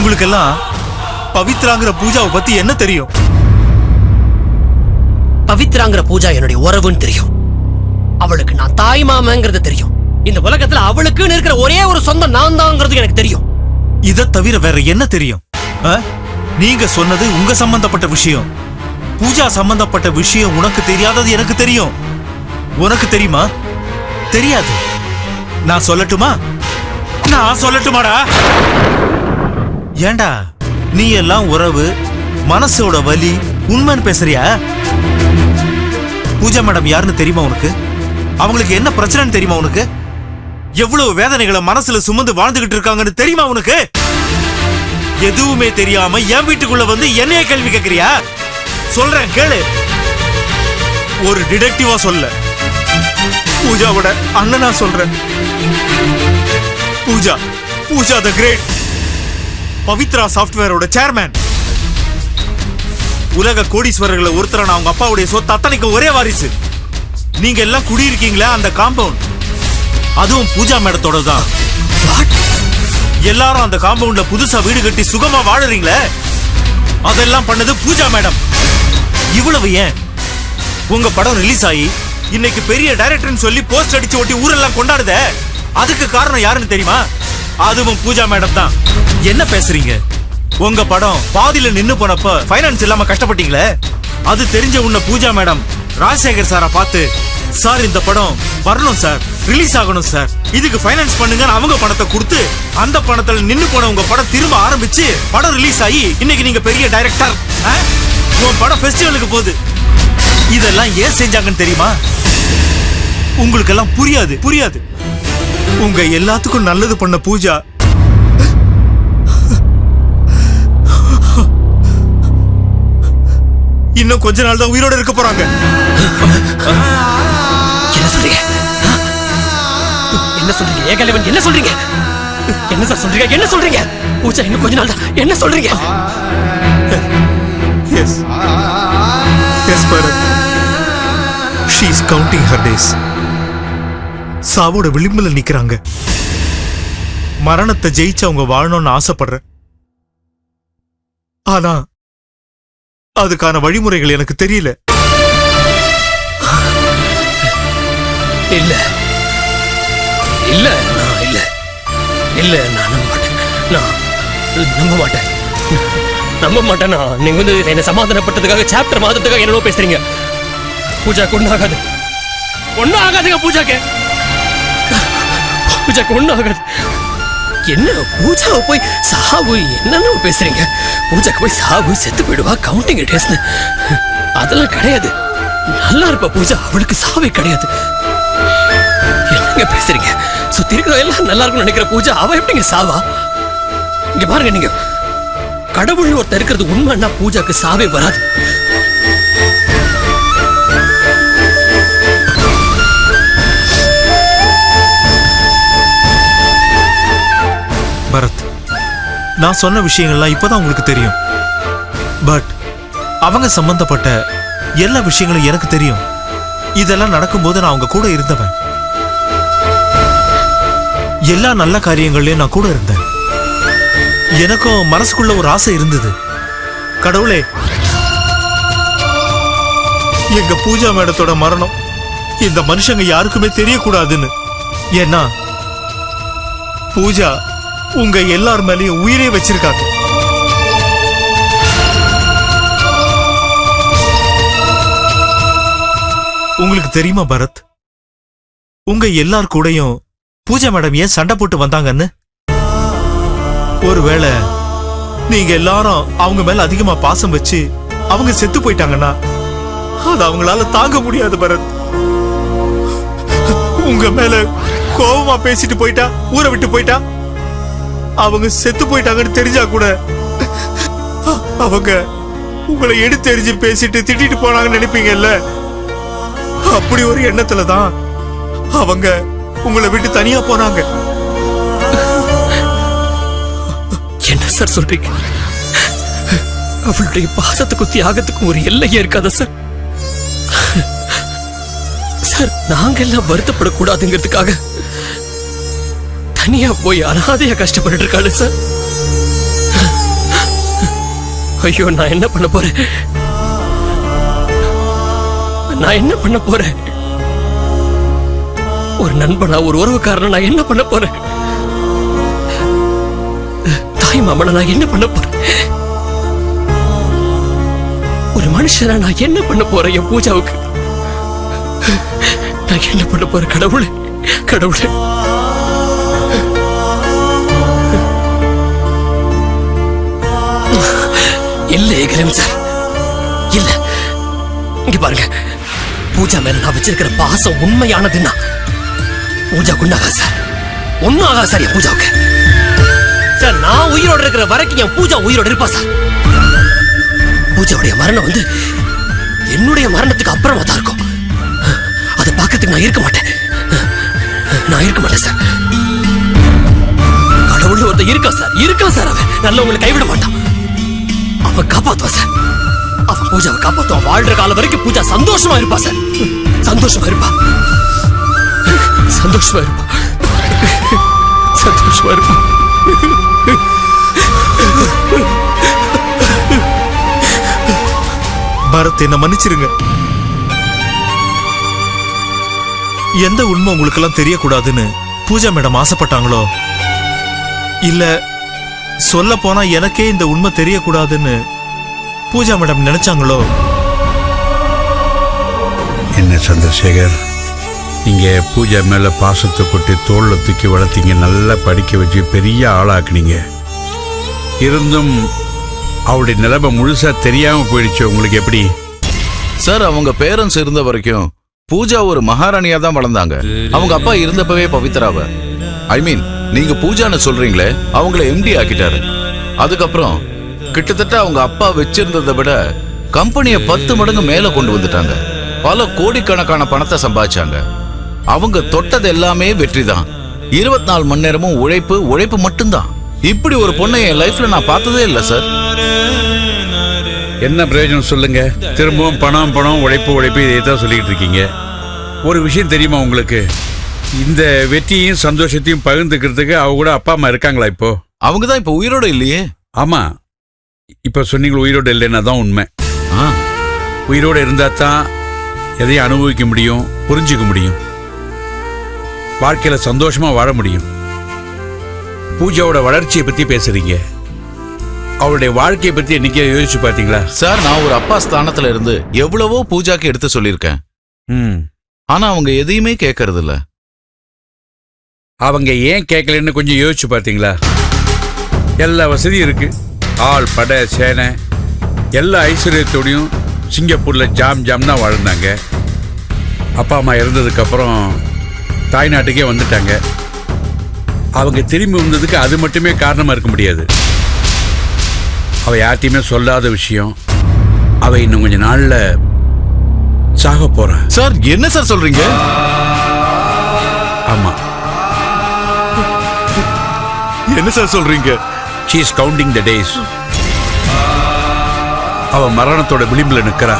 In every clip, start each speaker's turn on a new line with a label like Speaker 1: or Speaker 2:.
Speaker 1: உங்களுக்கெல்லாம் பவித்ராங்கிற பூஜாவை பத்தி என்ன தெரியும்?
Speaker 2: பவித்ராங்கிற பூஜா என்னுடைய உறவுன்னு தெரியும். அவளுக்கு நான் தாய் மாமங்கிறது தெரியும். இந்த உலகத்துல அவளுக்குன்னு இருக்கிற ஒரே ஒரு சொந்தம் நான் தாங்கிறது எனக்கு தெரியும்.
Speaker 1: இத தவிர வேற என்ன தெரியும்? நீங்க சொன்னது உங்க சம்பந்தப்பட்ட விஷயம். பூஜா சம்பந்தப்பட்ட விஷயம் உனக்கு தெரியாதது எனக்கு தெரியும். உனக்கு தெரியுமா? தெரியாது. நான் சொல்லட்டுமா? நான் சொல்லட்டுமாடா? ஏண்டா? நீ எல்லாம் உறவு மனசோட வலி உண்மைன்னு பேசுறியா? பூஜா மேடம் யாருன்னு தெரியுமா உனக்கு? அவங்களுக்கு என்ன பிரச்சனைன்னு தெரியுமா உனக்கு? எவ்வளவு வேதனைகளை மனசுல சுமந்து வாழ்ந்துகிட்டு இருக்காங்கன்னு தெரியுமா உனக்கு? எதுவுமே தெரியாம என் வீட்டுக்குள்ள வந்து என்னைய கேள்வி கேக்குறியா? சொல்றேன் கேளு. ஒரு டிடெக்டிவா சொல்ல. பூஜாவோட அண்ணனா சொல்றேன். Pooja Pooja the great. Pavithra சாஃப்ட்வேரோட சேர்மேன் உலக கோடீஸ்வரர்களை ஒருத்தரான அவங்க அப்பாவுடைய சொத்து அத்தனைக்கு ஒரே வாரிசு. நீங்க எல்லாம் குடியிருக்கீங்களா அந்த காம்பவுண்ட்? அதுவும் பூஜா மேடத்தோட தான். எல்லாரும் அந்த காம்பவுண்ட்ல புதுசா வீடு கட்டி சுகமா வாழுறீங்களே? அதெல்லாம் பண்ணது பூஜா மேடம். இவ்வளவு ஏன்? உங்க படம் ரிலீஸ் ஆகி இன்னைக்கு பெரிய டைரக்டர்னு சொல்லி போஸ்ட் அடிச்சு ஒட்டி ஊரெல்லாம் கொண்டாடுதே? அதுக்கு காரணம் யாருன்னு தெரியுமா? அதுவும் பூஜா மேடம் தான். என்ன பேசுறீங்க? உங்க படம் பாதியில நின்னு போனப்ப ஃபைனான்ஸ் இல்லாம கஷ்டப்பட்டீங்களே? அது தெரிஞ்ச உன்ன பூஜா மேடம் ராஜசேகர் சாரை பார்த்து சார் இந்த படம் வரணும் சார் ரிலீஸ் ஆகணும் சார் இதுக்கு ஃபைனான்ஸ் பண்ணுங்க அவங்க பணத்தை கொடுத்து அந்த பணத்துல நின்னு போன உங்க படம் திரும்ப ஆரம்பிச்சு படம் ரிலீஸ் ஆகி இன்னைக்கு நீங்க பெரிய டைரக்டர் உன் படம் ஃபெஸ்டிவலுக்கு போகுது. இதெல்லாம் ஏன் செஞ்சாங்கன்னு தெரியுமா? உங்களுக்கெல்லாம் புரியாது புரியாது. உங்க எல்லாத்துக்கும் நல்லது பண்ண பூஜா இன்னும் கொஞ்ச நாள் தான் உயிரோட இருக்க போறாங்க.
Speaker 2: என்ன சொல்றீங்க? என்ன சொல்றீங்க? ஏகலைவன் என்ன சொல்றீங்க? என்ன சார் சொல்றீங்க? என்ன சொல்றீங்க? பூஜா இன்னும் கொஞ்ச நாள் தான் என்ன சொல்றீங்க?
Speaker 1: Yes yes Bharath she is counting her days சாவோட விளிம்புல நிக்கிறாங்க. மரணத்தை ஜெயிச்சு அவங்க வாழணும்னு ஆசைப்படுறேன். ஆனா அதுக்கான வழிமுறைகள் எனக்கு தெரியல.
Speaker 2: இல்ல. இல்ல நான் இல்ல. இல்ல நான் நம்ப மாட்டேன். நான் நம்ப மாட்டேன். நம்ப மாட்டேன்? நான் நீங்க வந்து என்ன சமாதானப்பட்டதுக்காக சாப்டர் மாதத்துக்காக என்னவோ பேசுறீங்க. பூஜாக்கு ஒன்றும் ஆகாது. ஒன்றும் ஆகாதுங்க பூஜாக்கு. பூஜாக்கு ஒன்றும் ஆகாது. என்ன பூஜாவை போய் சாவு என்னன்னு பேசுறீங்க? பூஜாக்கு போய் சாவு செத்து போயிடுவா? கவுண்டிங் டேஸ்னு அதெல்லாம் கிடையாது. நல்லா இருப்பா பூஜா. அவளுக்கு சாவே கிடையாது. என்னங்க பேசுறீங்க? சுத்தி இருக்கிற எல்லாம் நல்லா இருக்கும்னு நினைக்கிற பூஜா. அவ எப்படிங்க சாவா இங்க பாருங்க நீங்க. கடவுள் ஒருத்தர் இருக்கிறது உண்மைன்னா பூஜாக்கு சாவே வராது.
Speaker 1: நான் சொன்ன விஷயங்கள்லாம் இப்போதான் உங்களுக்கு தெரியும். பட் அவங்க சம்பந்தப்பட்ட எல்லா விஷயங்களும் எனக்கு தெரியும். இதெல்லாம் நடக்கும்போது நான் அவங்க கூட இருந்தவன். எல்லா நல்ல காரியங்கள்லயும் நான் கூட இருந்தேன். எனக்கும் மனசுக்குள்ள ஒரு ஆசை இருந்தது. கடவுளே எங்க பூஜா மேடத்தோட மரணம் இந்த மனுஷங்க யாருக்குமே தெரியக்கூடாதுன்னு. ஏன்னா பூஜா உங்க எல்லார் மேலயும் உயிரே வச்சிருக்காங்க. உங்களுக்கு தெரியுமா பரத்? உங்க எல்லார் கூடயும் பூஜா மேடம் ஏன் சண்டை போட்டு வந்தாங்கன்னு? ஒருவேளை நீங்க எல்லாரும் அவங்க மேல அதிகமா பாசம் வச்சு அவங்க செத்து போயிட்டாங்கன்னா அது அவங்களால தாங்க முடியாது பரத். உங்க மேல கோபமா பேசிட்டு போயிட்டா ஊரை விட்டு போயிட்டா அவங்க செத்து போயிட்டாங்கன்னு தெரிஞ்சா கூட அவங்க உங்களை எடுத்து எரிஞ்சு பேசிட்டு திட்டிட்டு போனாங்கன்னு நினைப்பீங்கல்ல? அப்படி ஒரு எண்ணத்துல தான் அவங்க உங்களை விட்டு தனியா போனாங்க.
Speaker 2: என்ன சார் சொல்றீங்க? அவளுடைய பாசத்துக்கும் தியாகத்துக்கும் ஒரு எல்லையே இருக்காதா சார்? சார் நாங்க எல்லாம் வருத்தப்படக்கூடாதுங்கிறதுக்காக தனியா போய் அனாதையா கஷ்டப்பட்டு இருக்காளு சார் ஐயோ நான் என்ன பண்ண போறேன்? நான் என்ன பண்ண போறேன்? ஒரு நண்பனா ஒரு உறவுக்காரன் நான் என்ன பண்ண போறேன்? தாய் மாமனா நான் என்ன பண்ண போறேன்? ஒரு மனுஷனா நான் என்ன பண்ண போறேன் என் பூஜாவுக்கு? நான் என்ன பண்ண போறேன் கடவுளே? கடவுளே. இல்ல சார் இல்ல. இங்க பாருங்க. பூஜா மேல நான் வச்சிருக்கிற பாசம் உண்மையானதுன்னா பூஜா குண்டாகா சார். ஒன்னும் ஆகா சார் என் பூஜாவுக்கு. சார் நான் உயிரோட இருக்கிற வரைக்கும் என் பூஜா உயிரோட இருப்பா சார். பூஜாவுடைய மரணம் வந்து என்னுடைய மரணத்துக்கு அப்புறமா தான் இருக்கும். அதை பார்க்கறதுக்கு நான் இருக்க மாட்டேன். நான் இருக்க மாட்டேன் சார். கடவுள் ஒருத்தர் இருக்கா சார்? இருக்கா சார் அவன். நல்லவங்களை கைவிட மாட்டான். அவ காப்பாத்துவா சார். அவ பூஜாவை காப்பாத்துவான் வாழ்ற காலம் வரைக்கும் பூஜா சந்தோஷமா இருப்பா சார். சந்தோஷமா இருப்பா. சந்தோஷமா இருப்பா. சந்தோஷமா இருப்பா.
Speaker 1: பரத் என்ன மன்னிச்சிருங்க. எந்த உண்மை உங்களுக்கெல்லாம் தெரியக்கூடாதுன்னு பூஜா மேடம் ஆசைப்பட்டாங்களோ? இல்லை சொல்ல போனா எனக்கே இந்த உண்மை தெரியக்கூடாதுன்னு பூஜா மேடம் நினைச்சாங்களோ?
Speaker 3: என்ன சந்திரசேகர்? நீங்க பூஜா மேல பாசத்தை கொட்டி தோல்ல தூக்கி வளர்த்தீங்க நல்லா படிக்க வச்சு பெரிய ஆளாக்குனீங்க. இருந்தும் அவருடைய நிலைமை முழுசா தெரியாம போயிடுச்சு. உங்களுக்கு எப்படி?
Speaker 4: சார் அவங்க பேரண்ட்ஸ் இருந்த வரைக்கும் பூஜா ஒரு மகாராணியா தான் வளர்ந்தாங்க. அவங்க அப்பா இருந்தப்பவே பவித்ராவ. ஐ மீன் நீங்க பூஜான்னு சொல்றீங்களே அவங்கள எம்டி ஆக்கிட்டாரு. அதுக்கப்புறம் கிட்டத்தட்ட அவங்க அப்பா வச்சிருந்ததை விட கம்பெனியை பத்து மடங்கு மேல கொண்டு வந்துட்டாங்க. பல கோடிக்கணக்கான பணத்தை சம்பாதிச்சாங்க. அவங்க தொட்டது எல்லாமே வெற்றி தான் இருபத்தி நாலு மணி நேரமும் உழைப்பு உழைப்பு மட்டும்தான். இப்படி ஒரு பொண்ணை என் லைஃப்ல நான் பார்த்ததே இல்லை சார்
Speaker 3: என்ன பிரயோஜனம் சொல்லுங்க? திரும்பவும் பணம் பணம் உழைப்பு உழைப்பு இதை தான் சொல்லிட்டு இருக்கீங்க. ஒரு விஷயம் தெரியுமா உங்களுக்கு? இந்த வெற்றியையும் சந்தோஷத்தையும் பகிர்ந்துக்கிறதுக்கு அவங்க கூட அப்பா அம்மா இருக்காங்களா இப்போ?
Speaker 4: அவங்க தான் இப்ப உயிரோட இல்லையே?
Speaker 3: ஆமா. இப்ப சொன்னீங்க உயிரோடு இல்லைன்னா தான் உண்மை.
Speaker 4: ஆ.
Speaker 3: உயிரோடு இருந்தா தான் எதையும் அனுபவிக்க முடியும் புரிஞ்சுக்க முடியும். வாழ்க்கையில சந்தோஷமா வாழ முடியும். பூஜாவோட வளர்ச்சியை பத்தி பேசுறீங்க. அவளுடைய வாழ்க்கையை பத்தி என்னைக்கே யோசிச்சு பாத்தீங்களா?
Speaker 4: சார் நான் ஒரு அப்பா ஸ்தானத்துல இருந்து எவ்வளவோ பூஜாக்கு எடுத்து சொல்லியிருக்கேன்.
Speaker 3: ம்.
Speaker 4: ஆனா அவங்க எதையுமே கேட்கறது இல்ல
Speaker 3: அவங்க ஏன் கேட்கலன்னு கொஞ்சம் யோசிச்சு பாத்தீங்களா எல்லா வசதியும் இருக்கு. ஆள் படை சேனை எல்லா ஐஸ்வர்யத்தோடையும் சிங்கப்பூர்ல ஜாம் ஜாம் தான் வாழ்ந்தாங்க. அப்பா அம்மா இறந்ததுக்கு அப்புறம் தாய்நாட்டுக்கே வந்துட்டாங்க. அவங்க திரும்பி வந்ததுக்கு அது மட்டுமே காரணமா இருக்க முடியாது. அவ யார்ட்டையுமே சொல்லாத விஷயம். அவ இன்னும் கொஞ்ச நாள்ல சாக போறா.
Speaker 4: சார் என்ன சார் சொல்றீங்க?
Speaker 3: ஆமா.
Speaker 1: என்ன சார் சொல்றீங்க?
Speaker 3: Is counting the days. அவ மரணத்தோட விளிம்புல நிக்கிறா.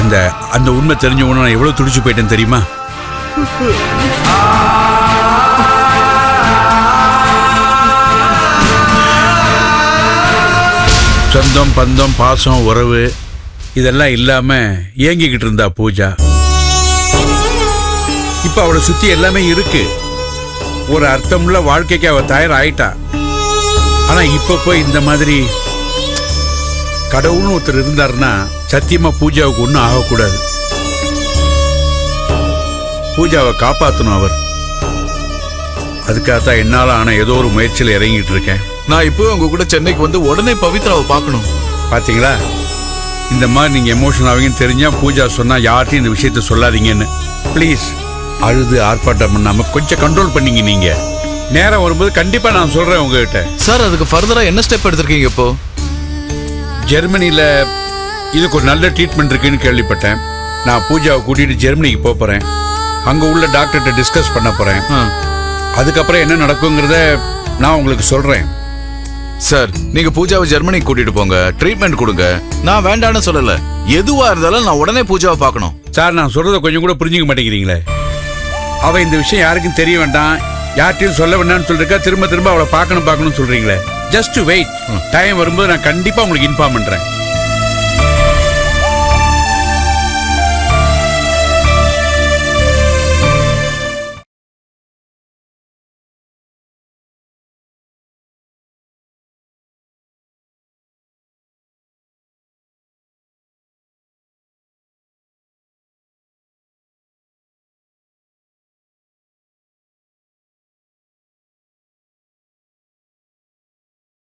Speaker 3: அந்த அந்த உண்மை தெரிஞ்ச உடனே நான் எவ்வளவு துடிச்சு போயிட்டேன் தெரியுமா? சொந்தம் பந்தம் பாசம் உறவு இதெல்லாம் இல்லாம ஏங்கிக்கிட்டு இருந்தா பூஜா. இப்ப அவளை சுத்தி எல்லாமே இருக்கு. ஒரு அர்த்தமுள்ள வாழ்க்கைக்கு அவ தயார் ஆயிட்டா ஆனா இப்ப போய் இந்த மாதிரி கடவுள்னு ஒருத்தர் இருந்தாருன்னா சத்தியமா பூஜாவுக்கு ஒன்றும் ஆகக்கூடாது. பூஜாவை காப்பாத்தணும் அவர். அதுக்காக தான் என்னால ஆன ஏதோ ஒரு முயற்சியில் இறங்கிட்டு இருக்கேன்.
Speaker 4: நான் இப்போ உங்க கூட சென்னைக்கு வந்து உடனே பவித்ராவை பார்க்கணும்.
Speaker 3: பாத்தீங்களா? இந்த மாதிரி நீங்க எமோஷனல் ஆவீங்கன்னு தெரிஞ்சா பூஜா சொன்னா யார்ட்டையும் இந்த விஷயத்த சொல்லாதீங்கன்னு. ப்ளீஸ் அழுது ஆர்ப்பாட்டம் பண்ணாம கொஞ்சம் கண்ட்ரோல் பண்ணீங்க நீங்க. நேரம் வரும்போது கண்டிப்பா நான் சொல்றேன் உங்ககிட்ட.
Speaker 4: சார் அதுக்கு ஃபர்தரா என்ன ஸ்டெப் எடுத்திருக்கீங்க இப்போ?
Speaker 3: ஜெர்மனியில் இதுக்கு ஒரு நல்ல ட்ரீட்மெண்ட் இருக்குன்னு கேள்விப்பட்டேன். நான் பூஜாவை கூட்டிட்டு ஜெர்மனிக்கு போக போறேன். அங்க உள்ள டாக்டர்கிட்ட டிஸ்கஸ் பண்ண போறேன். அதுக்கப்புறம் என்ன நடக்குங்கிறத நான் உங்களுக்கு சொல்றேன்.
Speaker 4: சார் நீங்க பூஜாவை ஜெர்மனிக்கு கூட்டிட்டு போங்க. ட்ரீட்மெண்ட் கொடுங்க. நான் வேண்டான்னு சொல்லல. எதுவா இருந்தாலும் நான் உடனே பூஜாவை பார்க்கணும்.
Speaker 3: சார் நான் சொல்றதை கொஞ்சம் கூட புரிஞ்சுக்க மாட்டேங்கிறீங்களே. அவ இந்த விஷயம் யாருக்கும் தெரிய வேண்டாம். யார்ட்டையும் சொல்ல வேண்டாம்னு சொல்லிருக்கா. திரும்ப திரும்ப அவளை பார்க்கணும் பார்க்கணும்னு சொல்றீங்களே. ஜஸ்ட் வெயிட் டைம் வரும்போது நான் கண்டிப்பா உங்களுக்கு இன்ஃபார்ம் பண்றேன்.